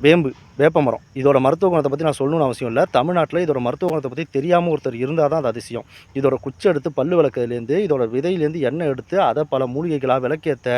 வேம்பு. வேப்பமரம். இதோட மருத்துவ குணத்தை பற்றி நான் சொல்லணும்னு அவசியம் இல்லை. தமிழ்நாட்டில் இதோட மருத்துவ குணத்தை பற்றி தெரியாமல் ஒருத்தர் இருந்தால் தான் அது அதிசயம். இதோட குச்சி எடுத்து பல்லு விளக்குலேருந்து இதோட விதையிலேருந்து எண்ணெய் எடுத்து அதை பல மூலிகைகளாக விளக்கேற்ற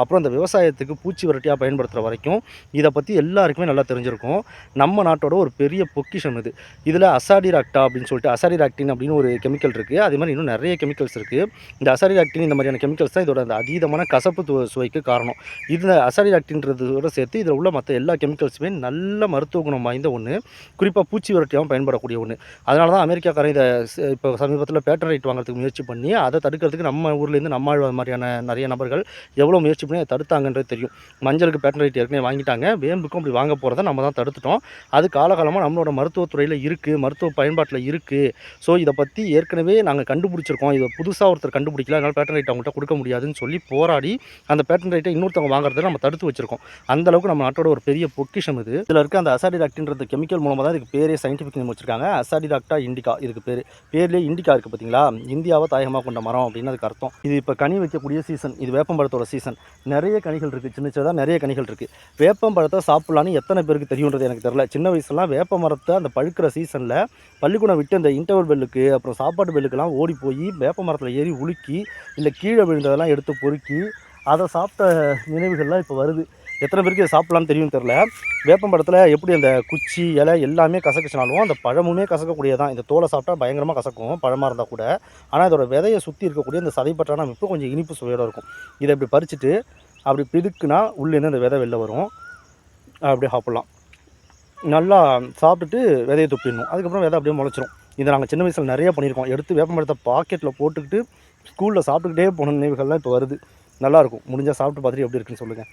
அப்புறம் இந்த விவசாயத்துக்கு பூச்சி விரட்டியாக பயன்படுத்துகிற வரைக்கும் இதை பற்றி எல்லாருக்குமே நல்லா தெரிஞ்சிருக்கும். நம்ம நாட்டோட ஒரு பெரிய பொக்கிஷம் இது. இதில் அசாடிராக்டா அப்படின்னு சொல்லிட்டு அசாடிராக்டின் அப்படின்னு ஒரு கெமிக்கல் இருக்குது அதே மாதிரி இன்னும் நிறைய கெமிக்கல்ஸ் இருக்குது இந்த அசாடிராக்டின் இந்த மாதிரியான கெமிக்கல்ஸ் தான் இதோட அந்த அதீதமான கசப்பு சுவைக்கு காரணம். இதில் அசாடிராக்டின்றதோட சேர்த்து இதில் உள்ள மற்ற எல்லா கெமிக்கல்ஸுமே நல்ல மருத்துவ குணம் வாய்ந்த ஒன்று குறிப்பாக பூச்சி விரட்டியாகவும் பயன்படக்கூடிய ஒன்று அதனால தான் அமெரிக்காக்காரன் இதை இப்போ சமீபத்தில் பேட்டன் ரைட் வாங்குறதுக்கு முயற்சி பண்ணி அதை தடுக்கிறதுக்கு நம்ம ஊர்லேருந்து நம்ம ஆழ்வார் மாதிரியான நிறைய நபர்கள் எவ்வளோ முயற்சி பண்ணி அதை தடுத்தாங்கன்றது தெரியும். மஞ்சளுக்கு பேட்டன் ரைட் ஏற்கனவே வாங்கிட்டாங்க. வேம்புக்கும் அப்படி வாங்க போகிறத நம்ம தான் தடுத்துட்டோம். அது காலகாலமாக நம்மளோட மருத்துவத்துறையில் இருக்குது மருத்துவ பயன்பாட்டில் இருக்குது ஸோ இதை பற்றி ஏற்கனவே நாங்கள் கண்டுபிடிச்சிருக்கோம். இதை புதுசாக ஒருத்தர் கண்டுபிடிக்கல. அதனால் பேட்டன் ரைட் அவங்கள்ட்ட கொடுக்க முடியாதுன்னு சொல்லி போராடி அந்த பேட்டன் ரைட்டை இன்னொருத்தவங்க வாங்குறதை நம்ம தடுத்து வச்சிருக்கோம். அந்தளவுக்கு நம்ம நாட்டோட ஒரு பெரிய பொக்கிஷம் இது. இதில் இருக்க அந்த அசாடிடாக்டின்றது கெமிக்கல் மூலமாக தான் இதுக்கு பேரே சயின்டிஃபிக் நேம் வச்சிருக்காங்க. அசாடிடாக்டா இண்டிகா இதுக்கு பேர். பேர்லேயே இண்டிகா இருக்குது பார்த்தீங்களா இந்தியாவை தாயகமாக கொண்ட மரம் அப்படின்னு அதுக்கு அர்த்தம். இது இப்போ கனி வைக்கக்கூடிய சீசன் இது வேப்பம்பழத்தோட சீசன் நிறைய கனிகள் இருக்குது சின்ன சின்னதாக நிறைய கனிகள் இருக்குது வேப்பம்பழத்தை சாப்பிட்லான்னு எத்தனை பேருக்கு தெரியுன்றது எனக்கு தெரியல. சின்ன வயசுலாம் வேப்ப மரத்தை அந்த பழுக்கிற சீசனில் பள்ளிக்கூடம் விட்டு அந்த இன்டர்வல் பெல்லுக்கு அப்புறம் சாப்பாடு பெல்லுக்கெல்லாம் ஓடி போய் வேப்ப மரத்தில் ஏறி உலுக்கி இல்லை கீழே விழுந்ததெல்லாம் எடுத்து பொறுக்கி அதை சாப்பிட்ட நினைவுகள்லாம் இப்போ வருது. எத்தனை பேருக்கு இதை சாப்பிட்லான்னு தெரியும் தெரில வேப்பம்பழத்தில் எப்படி அந்த குச்சி இலை எல்லாமே கசக்குச்சுனாலும் அந்த பழமுமே கசக்கக்கூடியதான் இந்த தோலை சாப்பிட்டா பயங்கரமாக கசக்கும் பழமாக இருந்தால் கூட. ஆனால் இதோட விதையை சுற்றி இருக்கக்கூடிய இந்த சதைப்பற்றான அமைப்பு கொஞ்சம் இனிப்பு சுவையோடு இருக்கும். இதை இப்படி பறிச்சுட்டு அப்படி பிதுக்குனா உள்ளேருந்து அந்த விதை வெளில வரும். அப்படியே சாப்பிட்லாம். நல்லா சாப்பிட்டுட்டு விதையை துப்பிடணும். அதுக்கப்புறம் விதை அப்படியே முளைச்சிரும். இதை நாங்கள் சின்ன வயசில் நிறைய பண்ணியிருக்கோம். எடுத்து வேப்பமரத்தை பாக்கெட்டில் போட்டுக்கிட்டு ஸ்கூலில் சாப்பிட்டுக்கிட்டே போன நினைவுகள்லாம் இப்போ வருது. நல்லாயிருக்கும் முடிஞ்சால் சாப்பிட்டு பார்த்துட்டு எப்படி இருக்குன்னு சொல்லுங்கள்